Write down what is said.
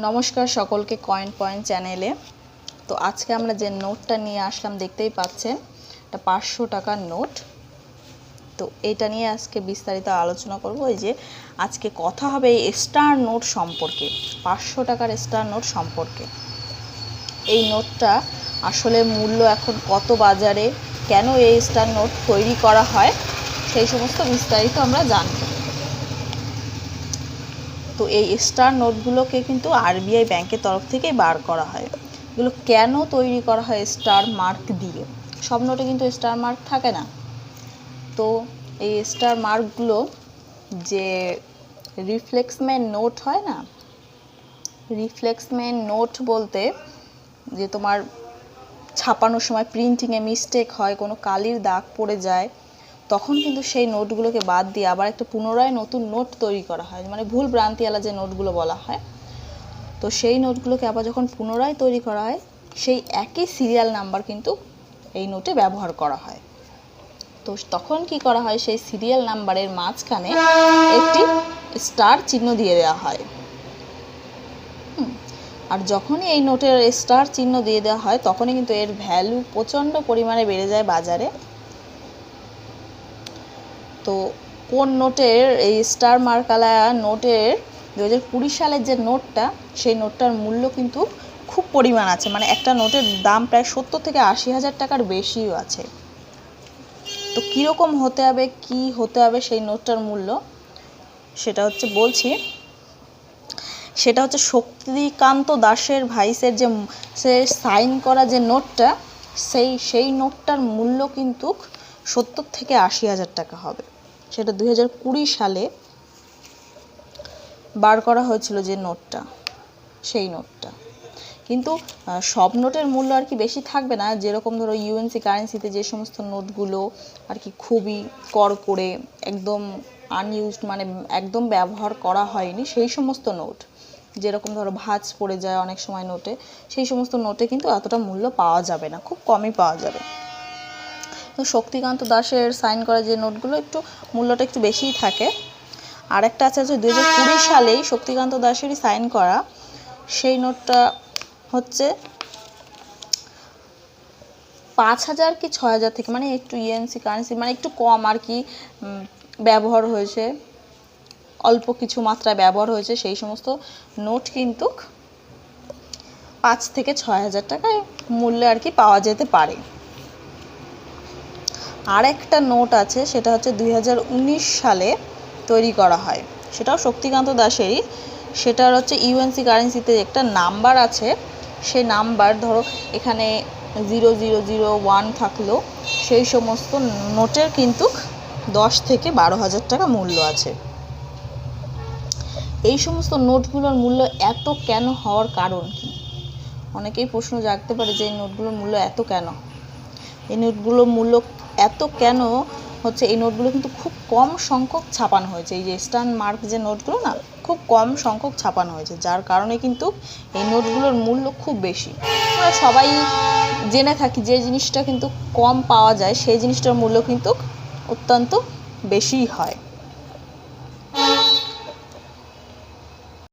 নমস্কার সকলকে coin point চ্যানেলে। তো আজকে আমরা যে নোটটা নিয়ে আসলাম, দেখতেই পাচ্ছেন, এটা পাঁচশো টাকার নোট। তো এটা নিয়ে আজকে বিস্তারিত আলোচনা করব। এই যে আজকে কথা হবে এই স্টার নোট সম্পর্কে, পাঁচশো টাকার স্টার নোট সম্পর্কে। এই নোটটা আসলে মূল্য এখন কত বাজারে, কেন এই স্টার নোট তৈরি করা হয়, সেই সমস্ত বিস্তারিত আমরা জানব। তো এই স্টার নোটগুলোকে কিন্তু আরবিআই ব্যাংকের তরফ থেকে বার করা হয়। এগুলো কেন তৈরি করা হয় স্টার মার্ক দিয়ে? সব নোটে কিন্তু স্টার মার্ক থাকে না। তো এই স্টার মার্কগুলো যে রিফ্লেক্সমেন্ট নোট হয় না রিফ্লেক্সমেন্ট নোট বলতে যে তোমার ছাপানোর সময় প্রিন্টিংয়ে মিস্টেক হয়, কোনো কালির দাগ পড়ে যায় তখন কিন্তু সেই নোটগুলোকে বাদ দিয়ে আবার একটা পুনরায় নতুন নোট তৈরি করা হয়। মানে ভুল ভ্রান্তিওয়ালা যে নোটগুলো বলা হয়, তো সেই নোটগুলোকে আবার যখন পুনরায় তৈরি করা হয়, সেই একই সিরিয়াল নাম্বার কিন্তু এই নোটে ব্যবহার করা হয়। তো তখন কি করা হয়, সেই সিরিয়াল নাম্বারের মাঝখানে একটি স্টার চিহ্ন দিয়ে দেওয়া হয়। আর যখনই এই নোটের স্টার চিহ্ন দিয়ে দেওয়া হয়, তখনই কিন্তু এর ভ্যালু প্রচণ্ড পরিমাণে বেড়ে যায় বাজারে। তো কোন নোটের এই স্টার মার্কালা নোটের দু হাজার কুড়ি সালের যে নোটটা, সেই নোটটার মূল্য কিন্তু খুব পরিমাণ আছে। মানে একটা নোটের দাম প্রায় সত্তর থেকে আশি হাজার টাকার বেশিও আছে। তো কীরকম হতে হবে, কি হতে হবে সেই নোটটার মূল্য, সেটা হচ্ছে বলছি। সেটা হচ্ছে শক্তিকান্ত দাসের ভাইসের যে, সে সাইন করা যে নোটটা, সেই সেই নোটটার মূল্য কিন্তু সত্তর থেকে আশি হাজার টাকা হবে। সেটা দুই হাজার কুড়ি সালে বার করা হয়েছিল যে নোটটা, সেই নোটটা। কিন্তু সব নোটের মূল্য আর কি বেশি থাকবে না। যেরকম ধরো ইউএনসি কারেন্সিতে যে সমস্ত নোটগুলো আর কি খুবই কর করে একদম আনইউজড মানে একদম ব্যবহার করা হয়নি, সেই সমস্ত নোট। যেরকম ধরো ভাজ পড়ে যায় অনেক সময় নোটে, সেই সমস্ত নোটে কিন্তু এতটা মূল্য পাওয়া যাবে না, খুব কমই পাওয়া যাবে। তো শক্তিকান্ত দাসের সাইন করা যে নোটগুলো একটু মূল্যটা একটু বেশিই থাকে। আর একটা আছে হচ্ছে দু হাজার কুড়ি সালেই শক্তিকান্ত দাসেরই সাইন করা। সেই নোটটা হচ্ছে পাঁচ হাজার কি ছয় হাজার থেকে মানে একটু ইএনসি কারেন্সি মানে একটু কম আর কি ব্যবহার হয়েছে। অল্প কিছু মাত্রায় ব্যবহার হয়েছে, সেই সমস্ত নোট কিন্তু পাঁচ থেকে ছয় হাজার টাকায় মূল্যে আর কি পাওয়া যেতে পারে। আর একটা নোট আছে, সেটা হচ্ছে দুই হাজার উনিশ সালে তৈরি করা হয়। সেটাও শক্তিকান্ত দাসেরই। সেটার হচ্ছে ইউএনসি কারেন্সিতে একটা নাম্বার আছে। সে নাম্বার ধরো এখানে জিরো জিরো জিরো ওয়ান থাকল। সেই সমস্ত নোটের কিন্তু দশ থেকে বারো হাজার টাকা মূল্য আছে। এই সমস্ত নোটগুলোর মূল্য এত কেন হওয়ার কারণ কি? অনেকেই প্রশ্ন জাগতে পারে যে এই নোটগুলোর মূল্য এত কেন? এই নোটগুলোর মূল্য এত কেন হচ্ছে এই নোটগুলো কিন্তু খুব কম সংখ্যক ছাপানো হয়েছে। এই যে স্টান মার্ক যে নোটগুলো না, খুব কম সংখ্যক ছাপানো হয়েছে, যার কারণে কিন্তু এই নোটগুলোর মূল্য খুব বেশি। আমরা সবাই জেনে থাকি যে জিনিসটা কিন্তু কম পাওয়া যায়, সেই জিনিসটার মূল্য কিন্তু অত্যন্ত বেশিই হয়।